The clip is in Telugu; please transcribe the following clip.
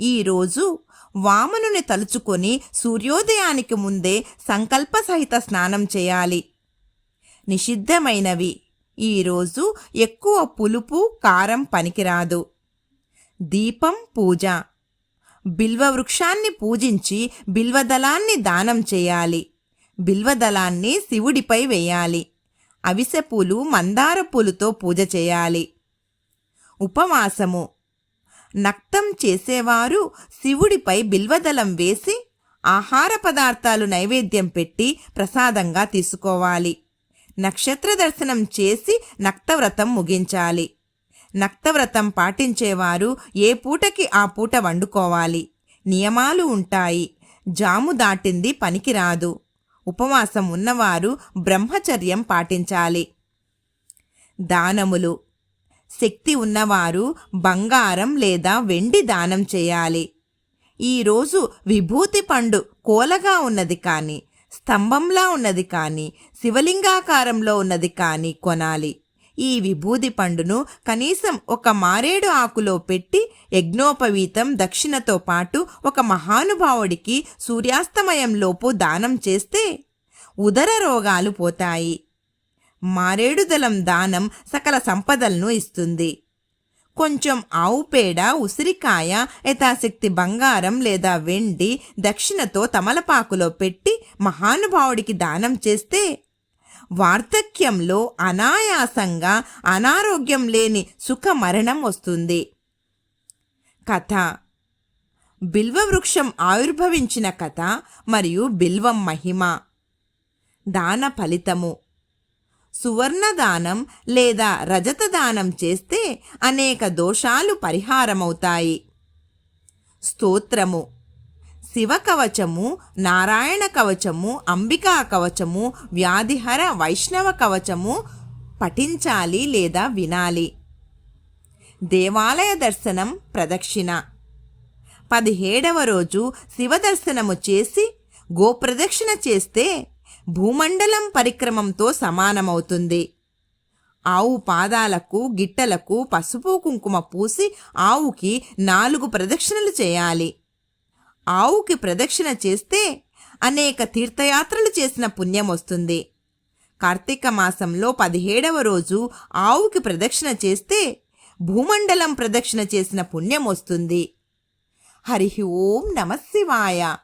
ఈరోజు వామనుని తలుచుకొని సూర్యోదయానికి ముందే సంకల్ప సహిత స్నానం చేయాలి. నిషిద్ధమైనవి. ఈరోజు ఎక్కువ పులుపు కారం పనికిరాదు. దీపం పూజ. బిల్వ వృక్షాన్ని పూజించి బిల్వదళాన్ని దానం చేయాలి. బిల్వదళాన్ని శివుడిపై వేయాలి. అవిసె పూలు మందార పూలుతో పూజ చేయాలి. ఉపవాసము. నక్తం చేసేవారు శివుడిపై బిల్వదళం వేసి ఆహార పదార్థాలు నైవేద్యం పెట్టి ప్రసాదంగా తీసుకోవాలి. నక్షత్ర దర్శనం చేసి నక్తవ్రతం ముగించాలి. నక్తవ్రతం పాటించేవారు ఏ పూటకి ఆ పూట వండుకోవాలి. నియమాలు ఉంటాయి. జాము దాటింది పనికిరాదు. ఉపవాసం ఉన్నవారు బ్రహ్మచర్యం పాటించాలి. దానములు శక్తి ఉన్నవారు బంగారం లేదా వెండి దానం చేయాలి. ఈరోజు విభూతి పండు కోలగా ఉన్నది కానీ స్తంభంలా ఉన్నది కానీ శివలింగాకారంలో ఉన్నది కానీ కొనాలి. ఈ విభూది పండును కనీసం ఒక మారేడు ఆకులో పెట్టి యజ్ఞోపవీతం దక్షిణతో పాటు ఒక మహానుభావుడికి సూర్యాస్తమయంలోపు దానం చేస్తే ఉదర రోగాలు పోతాయి. మారేడుదలం దానం సకల సంపదలను ఇస్తుంది. కొంచెం ఆవు పేడ ఉసిరికాయ యథాశక్తి బంగారం లేదా వెండి దక్షిణతో తమలపాకులో పెట్టి మహానుభావుడికి దానం చేస్తే వార్ధక్యంలో అనాయాసంగా అనారోగ్యం లేని సుఖ మరణం వస్తుంది. కథ. బిల్వవృక్షం ఆవిర్భవించిన కథ మరియు బిల్వం మహిమ. దాన ఫలితము. సువర్ణదానం లేదా రజతదానం చేస్తే అనేక దోషాలు పరిహారమవుతాయి. స్తోత్రము. శివ కవచము నారాయణ కవచము అంబికా కవచము వ్యాధిహర వైష్ణవ కవచము పఠించాలి లేదా వినాలి. దేవాలయ దర్శనం ప్రదక్షిణ. పదిహేడవ రోజు శివదర్శనము చేసి గోప్రదక్షిణ చేస్తే భూమండలం పరిక్రమంతో సమానమవుతుంది. ఆవు పాదాలకు గిట్టలకు పసుపు కుంకుమ పూసి ఆవుకి నాలుగు ప్రదక్షిణలు చేయాలి. ఆవుకి ప్రదక్షిణ చేస్తే అనేక తీర్థయాత్రలు చేసిన పుణ్యం వస్తుంది. కార్తీక మాసంలో పదిహేడవ రోజు ఆవుకి ప్రదక్షిణ చేస్తే భూమండలం ప్రదక్షిణ చేసిన పుణ్యం వస్తుంది. హరి ఓం నమ శివాయ.